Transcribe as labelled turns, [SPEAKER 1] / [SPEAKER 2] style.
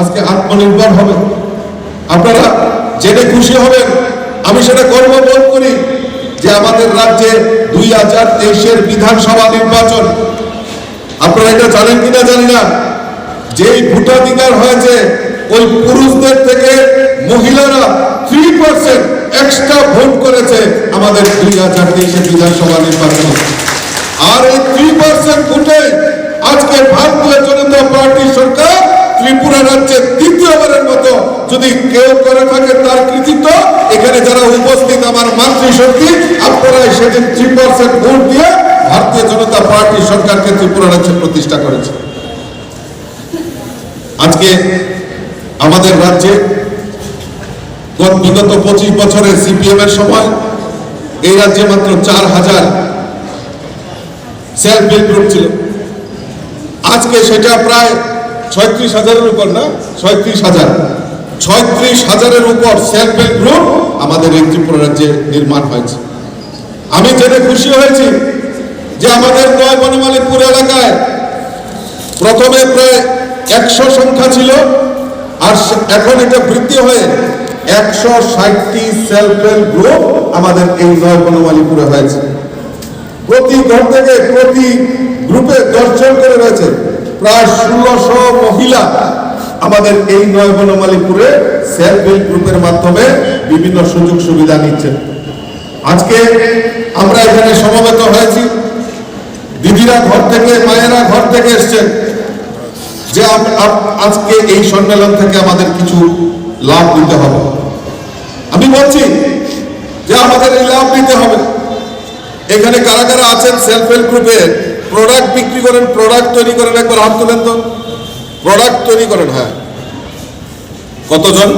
[SPEAKER 1] আজকে আত্মনির্ভর হবে। আপনারা জেনে খুশি হবেন, আমি সেটা গর্ববোধ করি যে আমাদের রাজ্যে দুই হাজার তেইশের বিধানসভা নির্বাচন, আপনারা এটা জানেন কিনা জানি না, যেই ভোটাধিকার হয়েছে, ওই পুরুষদের থেকে মহিলারা থ্রি পার্সেন্ট এক্সট্রা ভোট করেছে আমাদের দুই হাজার তেইশের বিধানসভা নির্বাচন। আর এই থ্রি পার্সেন্ট ভোটে আজকে ভারতীয় জনতা পার্টি সরকার ত্রিপুরা রাজ্যের দ্বিতীয়বারের মতো যদি কেউ করে থাকে তার কৃতিত্ব, এখানে যারা উপস্থিত আমার মাতৃ শক্তি, আপনারা সেদিন থ্রি পার্সেন্ট ভোট দিয়ে ভারতীয় জনতা পার্টি সরকারকে ত্রিপুরা রাজ্যে প্রতিষ্ঠা করেছে। আজকে আমাদের রাজ্যে বিগত পঁচিশ বছরের সিপিএম এর সময় এই রাজ্যে মাত্র চার হাজার সেলফ হেল্প গ্রুপ ছিল। আজকে সেটা প্রায় ছয়ত্রিশ হাজারের উপর না, ছয়ত্রিশ হাজার। ছয়ত্রিশ হাজারের উপর সেলফ হেল্প গ্রুপ আমাদের এই ত্রিপুরা রাজ্যে নির্মাণ হয়েছে। আমি জেনে খুশি হয়েছি যে আমাদের নয় বনমালীপুর এলাকায় প্রথমে প্রায় একশো সংখ্যা ছিল, আর এখন এটা বৃদ্ধি হয়ে একশো ষাটটি সেলফ হেল্প গ্রুপ আমাদের এই নয় বনমালীপুরে হয়েছে। প্রতি ঘর থেকে প্রতি গ্রুপে দশজন করে রয়েছে। প্রায় ষোলোশো মহিলা আমাদের এই নয় বনমালীপুরে সেলফ হেল্প গ্রুপের মাধ্যমে বিভিন্ন সুযোগ সুবিধা নিচ্ছেন। আজকে আমরা এখানে সমবেত হয়েছি। দিদিরা ঘর থেকে, মায়েরা ঘর থেকে এসছেন। যে আজকে এই সম্মেলন থেকে আমাদের কিছু লাভ দিতে হবে। আমি বলছি যে আমাদের এই লাভ দিতে হবে। এখানে কারা কারা আছেন সেলফ হেল্প গ্রুপে? প্রোডাক্ট বিক্রি করেন প্রোডাক্ট তৈরি করেন, একবার হাত তুলেন তো। প্রোডাক্ট তৈরি করেন হ্যাঁ। কতজন?